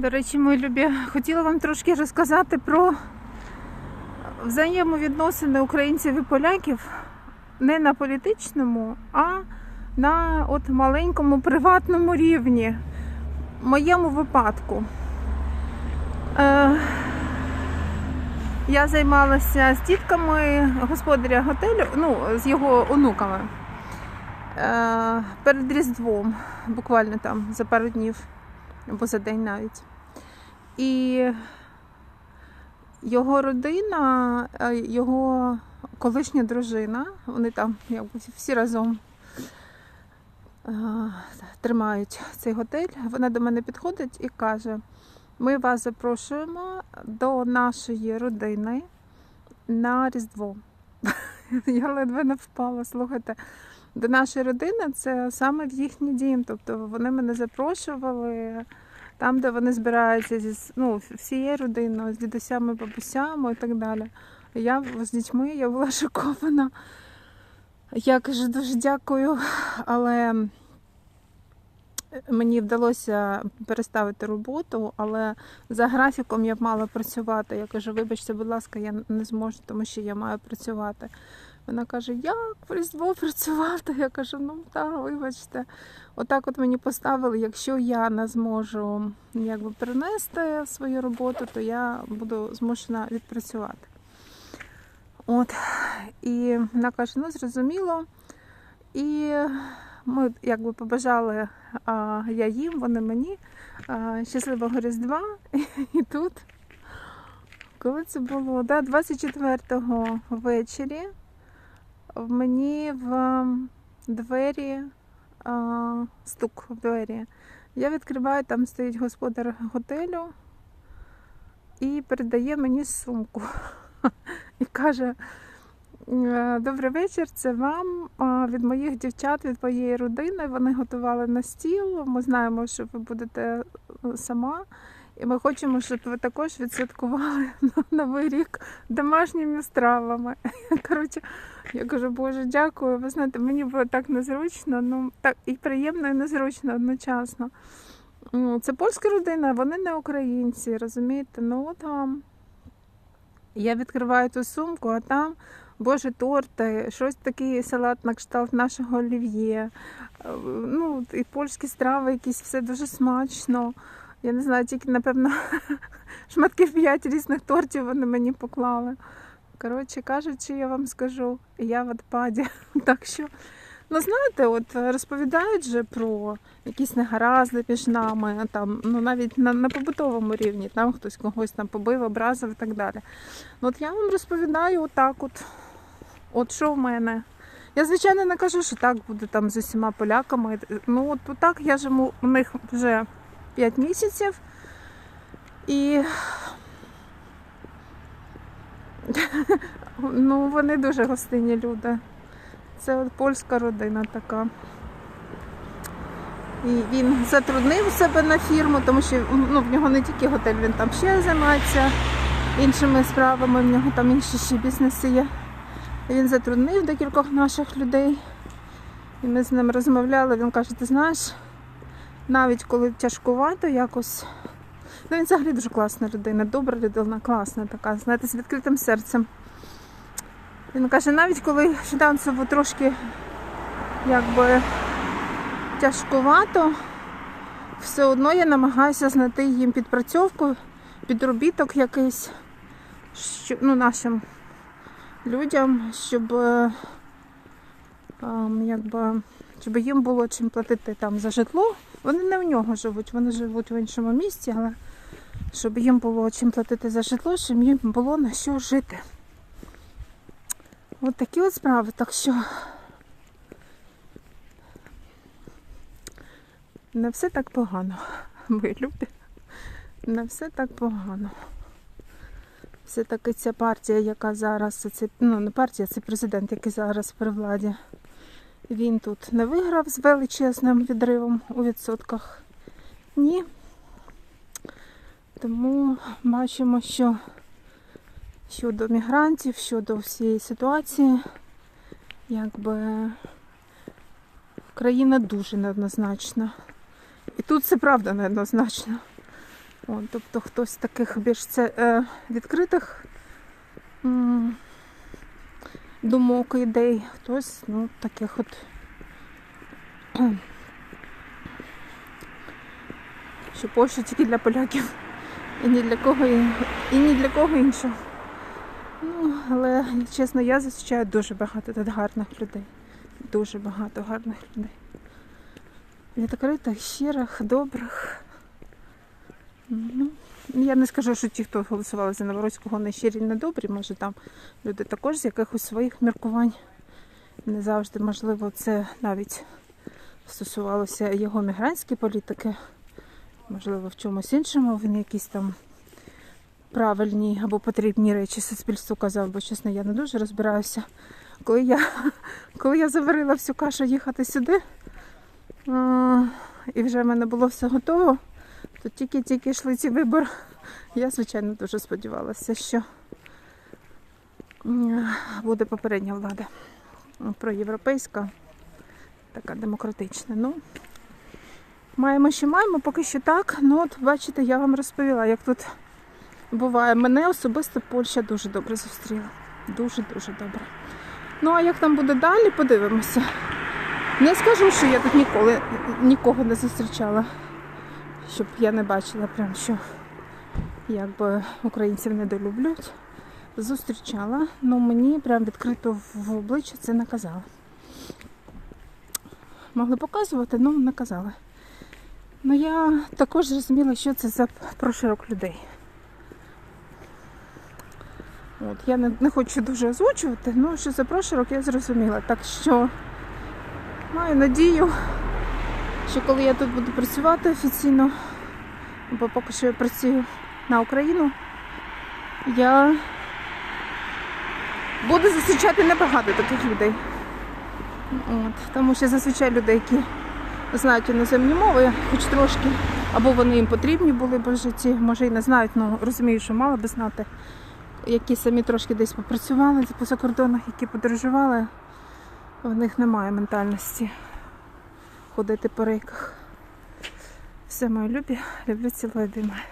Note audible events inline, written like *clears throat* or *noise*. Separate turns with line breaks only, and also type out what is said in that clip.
До речі, мої любі, хотіла вам трошки розказати про взаємовідносини українців і поляків не на політичному, а на от маленькому приватному рівні. В моєму випадку. Е, я займалася з дітками господаря готелю, ну, з його онуками. Е, перед Різдвом, буквально там за пару днів або за день навіть. І його родина, е, його колишня дружина, вони там якби всі разом е, тримають цей готель. Вона до мене підходить і каже: ми вас запрошуємо до нашої родини на Різдво. *laughs* Я ледве не впала, слухайте. До нашої родини це саме в їхній дім. Тобто вони мене запрошували там, де вони збираються зі ну, всією родиною, з дідусями, бабусями і так далі. Я з дітьми я була *laughs* шокована. Я кажу дуже дякую, але мені вдалося переставити роботу, але за графіком я б мала працювати. Я кажу, вибачте, будь ласка, я не зможу, тому що я маю працювати. Вона каже, як в Різдво працювати? Я кажу, ну так, вибачте. Отак от мені поставили, якщо я не зможу якби, перенести свою роботу, то я буду змушена відпрацювати. От. І вона каже, ну зрозуміло. І ми якби побажали а, я їм, вони мені а, щасливого Різдва. І тут, коли це було, да, 24-го ввечері, мені в двері а, стук в двері. Я відкриваю, там стоїть господар готелю і передає мені сумку. *laughs* І каже: «Е, Добрий вечір, це вам від моїх дівчат, від моєї родини. Вони готували на стіл. Ми знаємо, що ви будете е, сама. І ми хочемо, щоб ви також відсвяткували *laughs* новий рік домашніми стравами. *laughs* Коротше, я кажу, Боже, дякую. Ви знаєте, мені було так незручно, ну так і приємно, і незручно одночасно. Це польська родина, вони не українці, розумієте? Ну от вам. Я відкриваю ту сумку, а там, боже, торти, щось такий салат на кшталт нашого олів'є. Е, Ну, і польські страви, якісь все дуже смачно. Я не знаю, тільки, напевно, *laughs* шматків п'ять різних тортів вони мені поклали. Коротше кажучи, я вам скажу, я в отпаді. *laughs* Так що, ну знаєте, от розповідають же про якісь негаразди між нами, там, ну навіть на, на побутовому рівні, там хтось когось там побив, образив і так далі. Ну, от я вам розповідаю отак, от, от що в мене. Я, звичайно, не кажу, що так буде там з усіма поляками. Ну, от так я живу у них вже 5 місяців. І *laughs* ну, вони дуже гостинні люди. Це от польська родина така. І він затруднив себе на фірму, тому що ну, в нього не тільки готель, він там ще займається іншими справами, в нього там інші ще бізнеси є. Він затруднив декількох наших людей. І ми з ним розмовляли, він каже, ти знаєш, навіть коли тяжкувато якось. Ну, він взагалі дуже класна людина, добра людина, класна така, знаєте, з відкритим серцем. Він каже, навіть коли фінансово трошки якби тяжкувато, все одно я намагаюся знайти їм підпрацьовку, підробіток якийсь, що, ну, нашим людям, щоб, е, ем, якби, щоб їм було чим платити там за житло. Вони не в нього живуть, вони живуть в іншому місті, але щоб їм було чим платити за житло, щоб їм було на що жити. От такі от справи. Так що не все так погано, мої любі. Не все так погано. Все-таки ця партія, яка зараз, це, ну не партія, це президент, який зараз при владі. Він тут не виграв з величезним відривом у відсотках. Ні. Тому бачимо, що щодо мігрантів, щодо всієї ситуації, якби країна дуже неоднозначна. І тут це правда неоднозначно. Тобто хтось з таких більш це, е, відкритих думок, ідей, хтось ну, таких от. *clears throat* Що Польща тільки для поляків і ні для кого і ні для кого іншого. Ну, але чесно, я зустрічаю дуже багато тут гарних людей. Дуже багато гарних людей. Відкритих, щирих, добрих. Ну, я не скажу, що ті, хто голосували за Новорозького, не щирі, не добрі. Може там люди також з якихось своїх міркувань. Не завжди, можливо, це навіть стосувалося його мігрантської політики. Можливо, в чомусь іншому він якісь там правильні або потрібні речі суспільству казав, бо чесно, я не дуже розбираюся. Коли я, коли я заварила всю кашу їхати сюди, і вже в мене було все готово, то тільки-тільки йшли ці вибори. Я, звичайно, дуже сподівалася, що буде попередня влада проєвропейська, така демократична. Ну, маємо, що маємо, поки що так. Ну, от бачите, я вам розповіла, як тут буває. Мене особисто Польща дуже добре зустріла. Дуже-дуже добре. Ну, а як там буде далі, подивимося. Не скажу, що я тут ніколи нікого не зустрічала, щоб я не бачила прям, що якби українців недолюблюють. Зустрічала, але мені прям відкрито в обличчя це не казали. Могли показувати, але не казали. Ну я також зрозуміла, що це за проширок людей. От, я не, не хочу дуже озвучувати, ну що за проширок я зрозуміла. Так що маю надію, що коли я тут буду працювати офіційно, бо поки що я працюю на Україну, я буду зустрічати небагато таких людей. От, тому що зазвичай людей, які знають іноземні мови, хоч трошки, або вони їм потрібні були б в житті, може і не знають, але розумію, що мали би знати, які самі трошки десь попрацювали по закордонах, які подорожували, в них немає ментальності ходити по рейках. Все мої любі, люблю цілую, обіймаю.